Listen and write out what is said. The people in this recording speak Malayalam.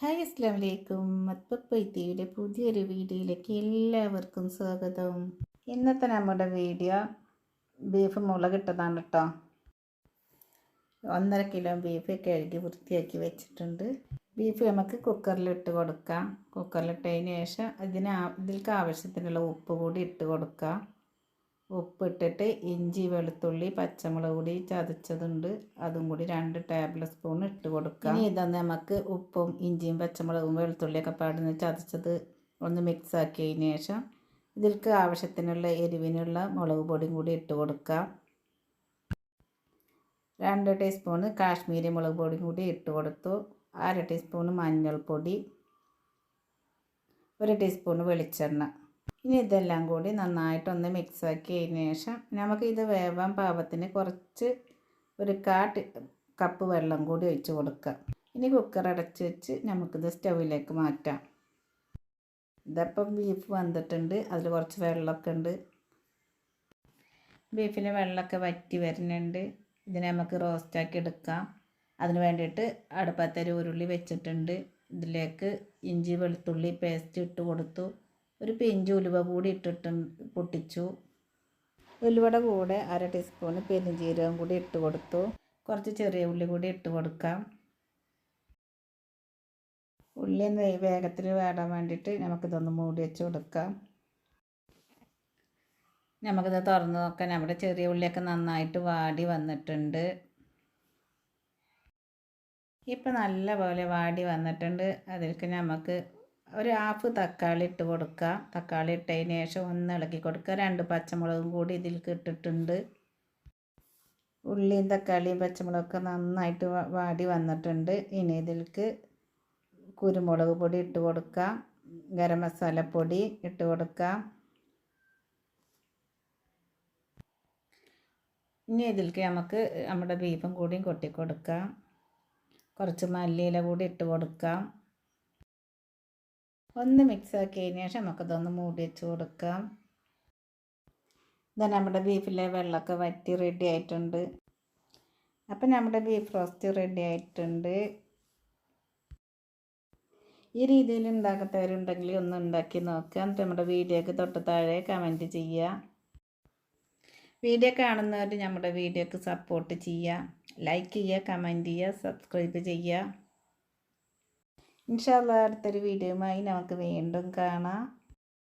ഹായ് അസ്ലാം വലൈക്കും മത്തപ്പൈത്തിയുടെ പുതിയൊരു വീഡിയോയിലേക്ക് എല്ലാവർക്കും സ്വാഗതം. ഇന്നത്തെ നമ്മുടെ വീഡിയോ ബീഫ് മുളകിട്ടതാണ് കേട്ടോ ഒന്നര കിലോ ബീഫ് കഴുകി വൃത്തിയാക്കി വെച്ചിട്ടുണ്ട്. ബീഫ് നമുക്ക് കുക്കറിൽ ഇട്ട് കൊടുക്കാം. കുക്കറിലിട്ടതിന് ശേഷം ഇതിന് ഇതിലേക്ക് ആവശ്യത്തിനുള്ള ഉപ്പ് കൂടി ഇട്ട് കൊടുക്കാം. ഉപ്പിട്ടിട്ട് ഇഞ്ചി വെളുത്തുള്ളി പച്ചമുളക് കൂടി ചതച്ചതുണ്ട്. അതും കൂടി രണ്ട് ടേബിൾ സ്പൂൺ ഇട്ട് കൊടുക്കാം. ഇനി ഇതൊന്ന് നമുക്ക് ഉപ്പും ഇഞ്ചിയും പച്ചമുളകും വെളുത്തുള്ളിയൊക്കെ പാടുന്ന ചതച്ചത് ഒന്ന് മിക്സ് ആക്കിയതിന് ശേഷം ഇതിൽക്ക് ആവശ്യത്തിനുള്ള എരിവിനുള്ള മുളക് പൊടിയും കൂടി ഇട്ട് കൊടുക്കാം. രണ്ട് ടീസ്പൂണ് കാശ്മീരി മുളക് പൊടിയും കൂടി ഇട്ട് കൊടുത്തു. അര ടീസ്പൂണ് മഞ്ഞൾപ്പൊടി ഒരു ടീസ്പൂണ് വെളിച്ചെണ്ണ. ഇനി ഇതെല്ലാം കൂടി നന്നായിട്ടൊന്ന് മിക്സ് ആക്കിയതിന് ശേഷം നമുക്ക് ഇത് വേവാൻ പാകത്തിന് കുറച്ച് ഒരു കാട്ട് കപ്പ് വെള്ളം കൂടി ഒഴിച്ച് കൊടുക്കാം ഇനി കുക്കർ അടച്ച് വെച്ച് നമുക്കിത് സ്റ്റൗവിലേക്ക് മാറ്റാം. ഇതപ്പം ബീഫ് വന്നിട്ടുണ്ട്. അതിൽ കുറച്ച് വെള്ളമൊക്കെ ഉണ്ട്. ബീഫിന് വെള്ളമൊക്കെ വറ്റി വരുന്നുണ്ട്. ഇതിനെ നമുക്ക് റോസ്റ്റാക്കി എടുക്കാം. അതിന് വേണ്ടിയിട്ട് അടുപ്പത്തൊരു ഉരുളി വെച്ചിട്ടുണ്ട്. ഇതിലേക്ക് ഇഞ്ചി വെളുത്തുള്ളി പേസ്റ്റ് ഇട്ട് കൊടുത്തു. ഒരു പിഞ്ച് ഉലുവ കൂടി ഇട്ടിട്ട് പൊട്ടിച്ചു. ഉലുവയുടെ കൂടെ അര ടീസ്പൂൺ പെരുംജീരകം കൂടി ഇട്ട് കൊടുത്തു. കുറച്ച് ചെറിയ ഉള്ളി കൂടി ഇട്ട് കൊടുക്കാം. ഉള്ളി വേഗത്തിൽ വേടാൻ വേണ്ടിയിട്ട് നമുക്കിതൊന്ന് മൂടി വെച്ച് കൊടുക്കാം. നമുക്കിത് തുറന്ന് നോക്കാം. നമ്മുടെ ചെറിയ ഉള്ളിയൊക്കെ നന്നായിട്ട് വാടി വന്നിട്ടുണ്ട്. ഇപ്പം നല്ല പോലെ വാടി വന്നിട്ടുണ്ട്. അതിലേക്ക് നമുക്ക് ഒരു ഹാഫ് തക്കാളി ഇട്ട് കൊടുക്കുക. തക്കാളി ഇട്ടതിന് ശേഷം ഒന്ന് ഇളക്കി കൊടുക്കുക. രണ്ട് പച്ചമുളകും കൂടി ഇതിൽ ഇട്ടിട്ടുണ്ട്. ഉള്ളിയും തക്കാളിയും പച്ചമുളകൊക്കെ നന്നായിട്ട് വാടി വന്നിട്ടുണ്ട്. ഇനി ഇതിലേക്ക് കുരുമുളക് പൊടി ഇട്ട് കൊടുക്കുക. ഗരം മസാലപ്പൊടി ഇട്ട് കൊടുക്കുക. ഇനി ഇതിലേക്ക് നമുക്ക് നമ്മുടെ ബീഫും കൂടിയും കൊട്ടി കൊടുക്കാം. കുറച്ച് മല്ലിയില കൂടി ഇട്ട് കൊടുക്കാം. ഒന്ന് മിക്സ് ആക്കിയതിന് ശേഷം നമുക്കതൊന്ന് മൂടി വെച്ച് കൊടുക്കാം. ഇതാ നമ്മുടെ ബീഫിലെ വെള്ളമൊക്കെ വറ്റി റെഡി ആയിട്ടുണ്ട്. അപ്പം നമ്മുടെ ബീഫ് റോസ്റ്റ് റെഡി ആയിട്ടുണ്ട്. ഈ രീതിയിൽ ഉണ്ടാക്കാത്തവരുണ്ടെങ്കിൽ ഒന്ന് ഉണ്ടാക്കി നോക്കുക. എന്നിട്ട് നമ്മുടെ വീഡിയോക്ക് തൊട്ട് താഴെ കമന്റ് ചെയ്യുക. വീഡിയോ കാണുന്നവർ നമ്മുടെ വീഡിയോക്ക് സപ്പോർട്ട് ചെയ്യുക. ലൈക്ക് ചെയ്യുക കമന്റ് ചെയ്യുക സബ്സ്ക്രൈബ് ചെയ്യുക. ഇൻഷാല്ല അടുത്തൊരു വീഡിയോയുമായി നമുക്ക് വീണ്ടും കാണാം.